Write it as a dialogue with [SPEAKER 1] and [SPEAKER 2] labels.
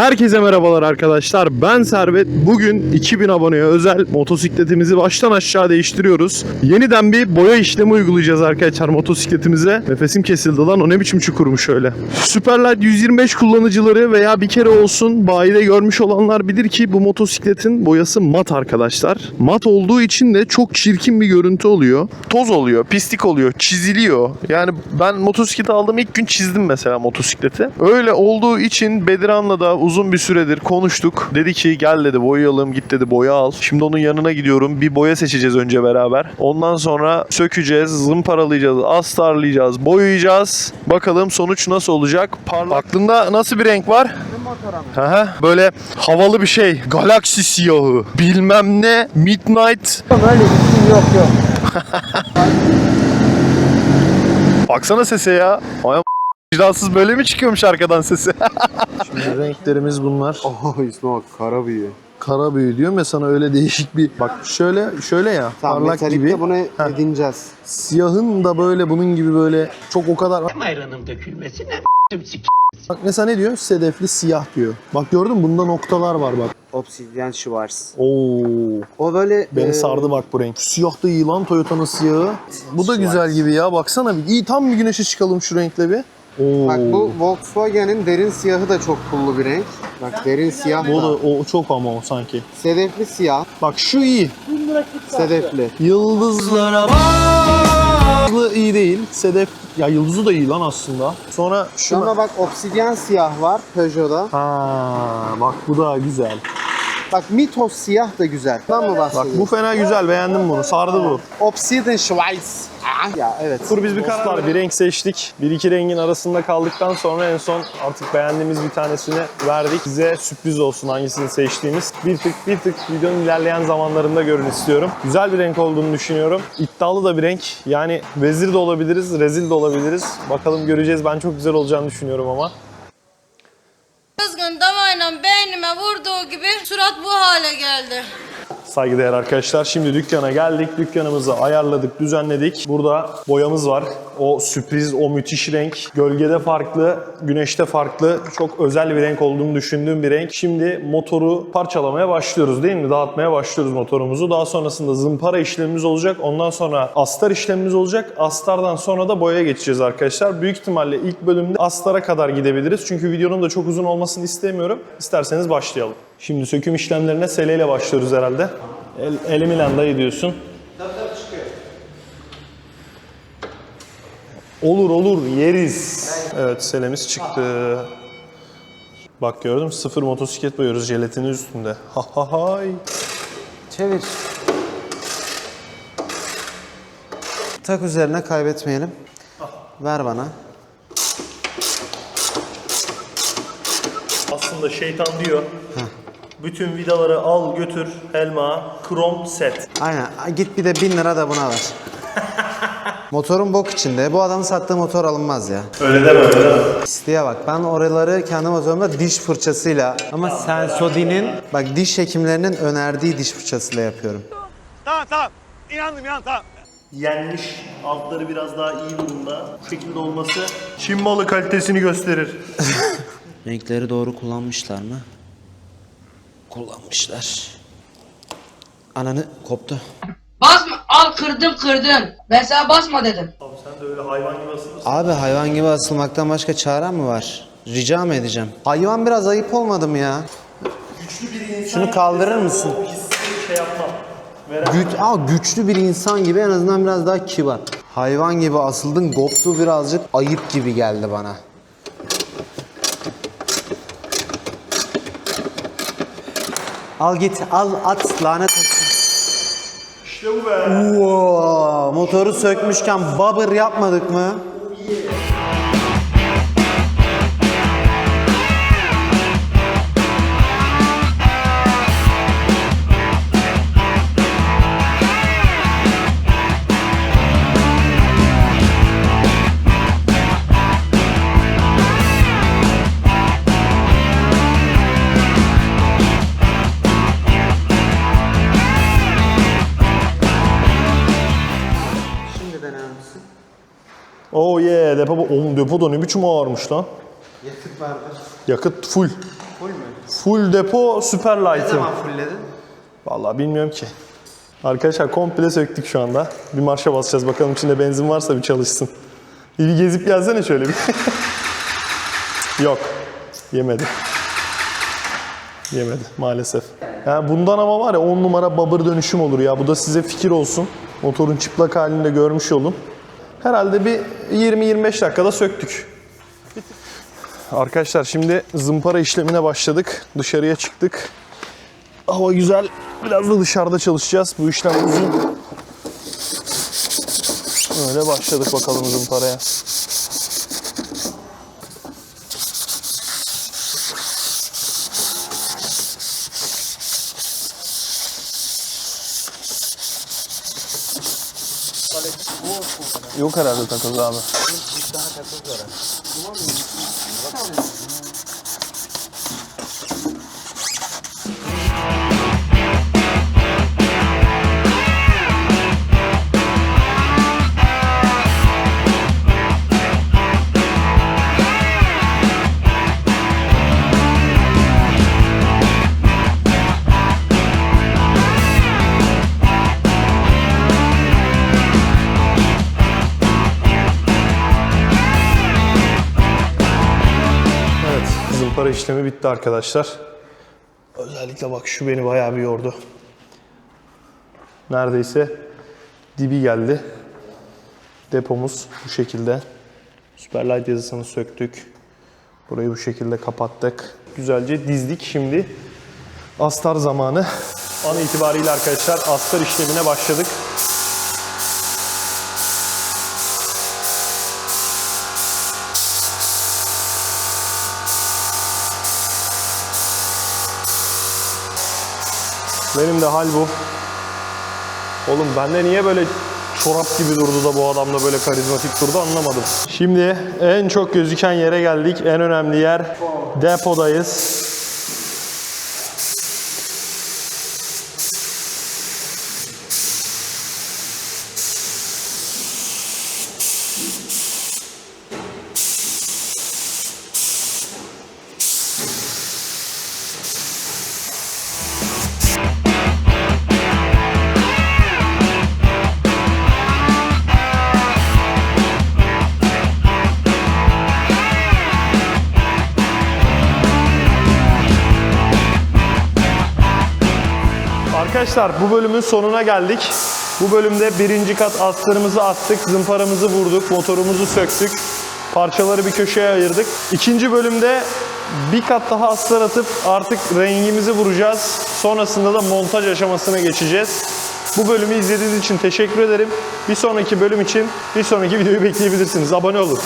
[SPEAKER 1] Herkese merhabalar arkadaşlar. Ben Servet. Bugün 2000 aboneye özel motosikletimizi baştan aşağı değiştiriyoruz. Yeniden bir boya işlemi uygulayacağız arkadaşlar motosikletimize. Nefesim kesildi lan o ne biçim çukurmuş öyle. Superlight 125 kullanıcıları veya bir kere olsun bayide görmüş olanlar bilir ki bu motosikletin boyası mat arkadaşlar. Mat olduğu için de çok çirkin bir görüntü oluyor. Toz oluyor, pislik oluyor, çiziliyor. Yani ben motosikleti aldığım ilk gün çizdim mesela motosikleti. Öyle olduğu için Bediran'la da uzun bir süredir konuştuk. Dedi ki gel dedi boyayalım git dedi boya al. Şimdi onun yanına gidiyorum. Bir boya seçeceğiz önce beraber. Ondan sonra sökeceğiz, zımparalayacağız, astarlayacağız, boyayacağız. Bakalım sonuç nasıl olacak? Parlak. Aklında nasıl bir renk var? Aha, böyle havalı bir şey. Galaksi siyahı. Bilmem ne. Midnight.
[SPEAKER 2] Böyle bir şey yok yok.
[SPEAKER 1] Baksana sese ya. Ay vicdansız böyle mi çıkıyormuş arkadan sesi? Şimdi renklerimiz bunlar.
[SPEAKER 2] Oha isme bak kara büyü.
[SPEAKER 1] Kara büyü diyorum ya sana öyle değişik bir bak şöyle şöyle ya
[SPEAKER 2] Tamam
[SPEAKER 1] parlak
[SPEAKER 2] metalikte
[SPEAKER 1] gibi.
[SPEAKER 2] bunu
[SPEAKER 1] Heh.
[SPEAKER 2] edineceğiz.
[SPEAKER 1] Siyahın da böyle bunun gibi böyle çok o kadar
[SPEAKER 3] ayranım dökülmesine sik.
[SPEAKER 1] bak mesela ne diyor? Sedefli siyah diyor. Bak gördün mü? Bunda noktalar var bak.
[SPEAKER 2] Obsidian Schwarz.
[SPEAKER 1] Oo.
[SPEAKER 2] O böyle
[SPEAKER 1] Beni
[SPEAKER 2] e,
[SPEAKER 1] sardı bak bu renk. Siyah da iyi lan Toyota'nın siyahı. Bu da güzel gibi ya. Baksana bir. İyi tam bir güneşe çıkalım şu renkle bir. Oo.
[SPEAKER 2] Bak bu Volkswagen'in derin siyahı da çok pullu bir renk. Bak derin siyah
[SPEAKER 1] Bu da
[SPEAKER 2] da.
[SPEAKER 1] o çok ama o sanki.
[SPEAKER 2] Sedefli siyah.
[SPEAKER 1] Bak şu iyi.
[SPEAKER 2] Sedefli.
[SPEAKER 1] Yıldızlara bak. iyi değil. Sedef ya yıldızı da iyi lan aslında. Sonra şuna
[SPEAKER 2] Sonra bak obsidian siyah var Peugeot'da.
[SPEAKER 1] Ha bak bu da güzel.
[SPEAKER 2] Bak Mitos siyah da güzel. Bundan mı
[SPEAKER 1] Bak
[SPEAKER 2] bahsediyorsun?
[SPEAKER 1] bu fena güzel beğendim bunu. Sardı bu.
[SPEAKER 2] Obsidian Schwarz. Ah, Ya evet.
[SPEAKER 1] Dur biz bir karar bir renk seçtik. Bir iki rengin arasında kaldıktan sonra en son artık beğendiğimiz bir tanesini verdik. Size sürpriz olsun hangisini seçtiğimiz. Bir tık bir tık videonun ilerleyen zamanlarında görün istiyorum. Güzel bir renk olduğunu düşünüyorum. İddialı da bir renk. Yani vezir de olabiliriz, rezil de olabiliriz. Bakalım göreceğiz. Ben çok güzel olacağını düşünüyorum ama.
[SPEAKER 4] Kızgın davayla beynime vurduğu gibi surat bu hale geldi.
[SPEAKER 1] Saygıdeğer arkadaşlar şimdi dükkana geldik. Dükkanımızı ayarladık, düzenledik. Burada boyamız var. O sürpriz, o müthiş renk. Gölgede farklı, güneşte farklı. Çok özel bir renk olduğunu düşündüğüm bir renk. Şimdi motoru parçalamaya başlıyoruz değil mi? Dağıtmaya başlıyoruz motorumuzu. Daha sonrasında zımpara işlemimiz olacak. Ondan sonra astar işlemimiz olacak. Astardan sonra da boyaya geçeceğiz arkadaşlar. Büyük ihtimalle ilk bölümde astara kadar gidebiliriz. Çünkü videonun da çok uzun olmasını istemiyorum. İsterseniz başlayalım. Şimdi söküm işlemlerine sele ile başlıyoruz herhalde. El, elimi dayı diyorsun. Olur olur yeriz. Evet selemiz çıktı. Bak gördün mü? Sıfır motosiklet boyuyoruz jelatinin üstünde. Ha ha hay.
[SPEAKER 2] Çevir. Tak üzerine kaybetmeyelim. Ver bana.
[SPEAKER 1] Aslında şeytan diyor. Bütün vidaları al götür elma krom set.
[SPEAKER 2] Aynen. Git bir de bin lira da buna ver. Motorun bok içinde. Bu adamın sattığı motor alınmaz ya.
[SPEAKER 1] Öyle deme öyle deme.
[SPEAKER 2] İsteye bak. Ben oraları kendi motorumda diş fırçasıyla ama Sensodi'nin bak diş hekimlerinin önerdiği diş fırçasıyla yapıyorum.
[SPEAKER 1] Yenmiş altları biraz daha iyi durumda. Bu şekilde olması Çin malı kalitesini gösterir.
[SPEAKER 5] Renkleri doğru kullanmışlar mı? Kullanmışlar. Ananı koptu.
[SPEAKER 4] Basma al kırdım kırdım. Ben sana basma dedim.
[SPEAKER 1] Sen de öyle hayvan gibi asılırsın.
[SPEAKER 2] Abi hayvan gibi asılmaktan başka çarem mi var? Rica mı edeceğim? Hayvan biraz ayıp olmadı mı ya? Şunu kaldırır mısın?
[SPEAKER 1] Şey yapmam.
[SPEAKER 2] Güç, aa, güçlü bir insan gibi en azından biraz daha kibar. Hayvan gibi asıldın, koptu birazcık ayıp gibi geldi bana. Al git, al at, lanet olsun.
[SPEAKER 1] İşte bu be.
[SPEAKER 2] Oo, motoru sökmüşken babır yapmadık mı? Şimdi
[SPEAKER 1] Oh yeah depo, oğlum depo da ne biçim ağırmış lan.
[SPEAKER 2] Yakıt vardır.
[SPEAKER 1] Yakıt full.
[SPEAKER 2] Full mü?
[SPEAKER 1] Full depo super light'ım.
[SPEAKER 2] fullledin?
[SPEAKER 1] Vallahi bilmiyorum ki. Arkadaşlar komple söktük şu anda. Bir marşa basacağız bakalım içinde benzin varsa bir çalışsın. Bir gezip gelsene şöyle bir. Yok. Yemedi. Yemedi maalesef. Yani bundan ama var ya 10 numara babır dönüşüm olur ya. Bu da size fikir olsun. Motorun çıplak halini de görmüş olun. Herhalde bir 20-25 dakikada söktük. Arkadaşlar şimdi zımpara işlemine başladık. Dışarıya çıktık. Hava güzel. Biraz da dışarıda çalışacağız. Bu işlem uzun. Öyle başladık bakalım zımparaya. Yok herhalde takıldı abi. Evet, zımpara işlemi bitti arkadaşlar. Özellikle bak şu beni bayağı bir yordu. Neredeyse dibi geldi. Depomuz bu şekilde. Superlight yazısını söktük. Burayı bu şekilde kapattık. Güzelce dizdik. Şimdi astar zamanı. An itibariyle arkadaşlar astar işlemine başladık. Benim de hal bu. Oğlum bende niye böyle çorap gibi durdu da bu adam da böyle karizmatik durdu anlamadım. Şimdi en çok gözüken yere geldik. En önemli yer depodayız. Arkadaşlar bu bölümün sonuna geldik. Bu bölümde birinci kat astarımızı attık, zımparamızı vurduk, motorumuzu söktük. Parçaları bir köşeye ayırdık. İkinci bölümde bir kat daha astar atıp artık rengimizi vuracağız. Sonrasında da montaj aşamasına geçeceğiz. Bu bölümü izlediğiniz için teşekkür ederim. Bir sonraki bölüm için bir sonraki videoyu bekleyebilirsiniz. Abone olun.